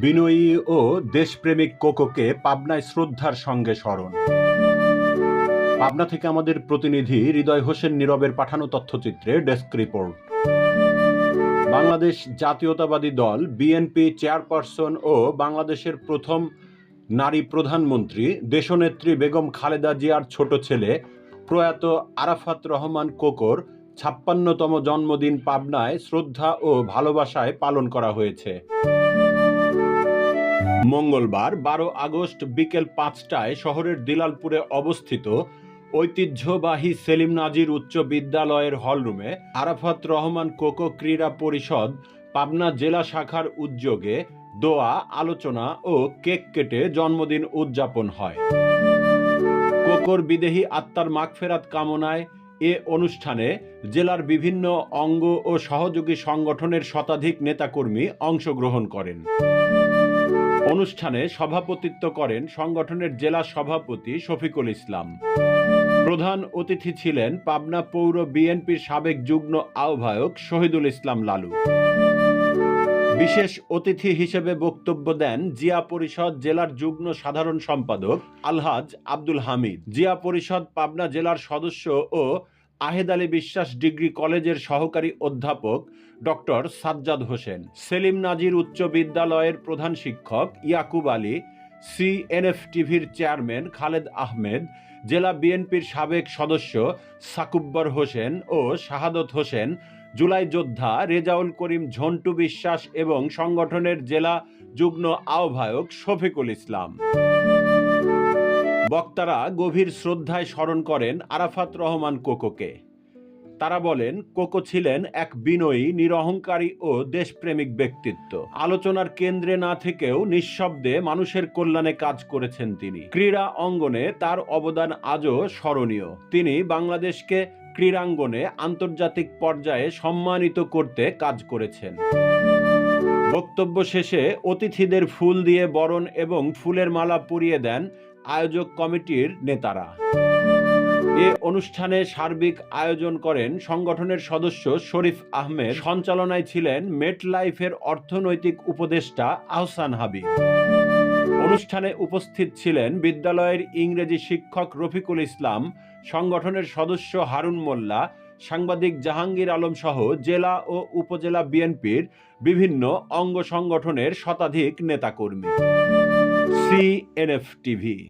বিনয়ী ও দেশপ্রেমিক কোকোকে পাবনায় শ্রদ্ধার সঙ্গে স্মরণ। পাবনা থেকে আমাদের প্রতিনিধি হৃদয় হোসেন নীরবের পাঠানো তথ্যচিত্রে ডেস্ক রিপোর্ট। বাংলাদেশ জাতীয়তাবাদী দল, বিএনপি চেয়ারপারসন ও বাংলাদেশের প্রথম নারী প্রধানমন্ত্রী দেশনেত্রী বেগম খালেদা জিয়ার ছোট ছেলে প্রয়াত আরাফাত রহমান কোকর ছাপ্পান্নতম জন্মদিন পাবনায় শ্রদ্ধা ও ভালোবাসায় পালন করা হয়েছে। মঙ্গলবার, বারো আগস্ট বিকেল পাঁচটায় শহরের দিলালপুরে অবস্থিত ঐতিহ্যবাহী সেলিম নাজির উচ্চ বিদ্যালয়ের হলরুমে আরাফাত রহমান কোকো ক্রীড়া পরিষদ, পাবনা জেলা শাখার উদ্যোগে দোয়া, আলোচনা ও কেক কেটে জন্মদিন উদযাপন হয়। কোকর বিদেহী আত্মার মাগফেরাত কামনায় এ অনুষ্ঠানে জেলার বিভিন্ন অঙ্গ ও সহযোগী সংগঠনের শতাধিক নেতাকর্মী অংশগ্রহণ করেন। অনুষ্ঠানে সভাপতিত্ব করেন সংগঠনের জেলা সভাপতি শফিকুল ইসলাম। প্রধান অতিথি ছিলেন পাবনা পৌর বিএনপির সাবেক যুগ্ম আহ্বায়ক শহীদুল ইসলাম লালু। বিশেষ অতিথি হিসেবে বক্তব্য দেন জিয়া পরিষদ জেলার যুগ্ম সাধারণ সম্পাদক আলহাজ আব্দুল হামিদ। জিয়া পরিষদ পাবনা জেলার সদস্য ও আহেদ আলী বিশ্বাস ডিগ্রি কলেজের সহকারী অধ্যাপক ডক্টর সাজ্জাদ হোসেন, সেলিম নাজির উচ্চ বিদ্যালয়ের প্রধান শিক্ষক ইয়াকুব আলী, সিএনএফ টিভির চেয়ারম্যান খালেদ আহমেদ, জেলা বিএনপির সাবেক সদস্য সাকুব্বর হোসেন ও শাহাদত হোসেন, জুলাই যোদ্ধা রেজাউল করিম ঝন্টু বিশ্বাস এবং সংগঠনের জেলা যুগ্ম আহ্বায়ক শফিকুল ইসলাম। বক্তারা গভীর শ্রদ্ধায় স্মরণ করেন আরাফাত রহমান কোকোকে। তারা বলেন, কোকো ছিলেন এক বিনয়ী, নিরহংকারী ও দেশপ্রেমিক ব্যক্তিত্ব। আলোচনার কেন্দ্রে না থেকেও নিঃশব্দে মানুষের কল্যাণে কাজ করেছেন তিনি। ক্রীড়া অঙ্গনে তার অবদান আজও স্মরণীয়। তিনি বাংলাদেশকে ক্রীড়াঙ্গনে আন্তর্জাতিক পর্যায়ে সম্মানিত করতে কাজ করেছেন। বক্তব্য শেষে অতিথিদের ফুল দিয়ে বরণ এবং ফুলের মালা পরিয়ে দেন আয়োজক কমিটির নেতারা। এ অনুষ্ঠানে সার্বিক আয়োজন করেন সংগঠনের সদস্য শরীফ আহমেদ। সঞ্চালনায় ছিলেন মেট লাইফের অর্থনৈতিক উপদেষ্টা আহসান হাবিব। অনুষ্ঠানে উপস্থিত ছিলেন বিদ্যালয়ের ইংরেজি শিক্ষক রফিকুল ইসলাম, সংগঠনের সদস্য হারুন মোল্লা, সাংবাদিক জাহাঙ্গীর আলম সহ জেলা ও উপজেলা বিএনপির বিভিন্ন অঙ্গ সংগঠনের শতাধিক নেতাকর্মী। CNF TV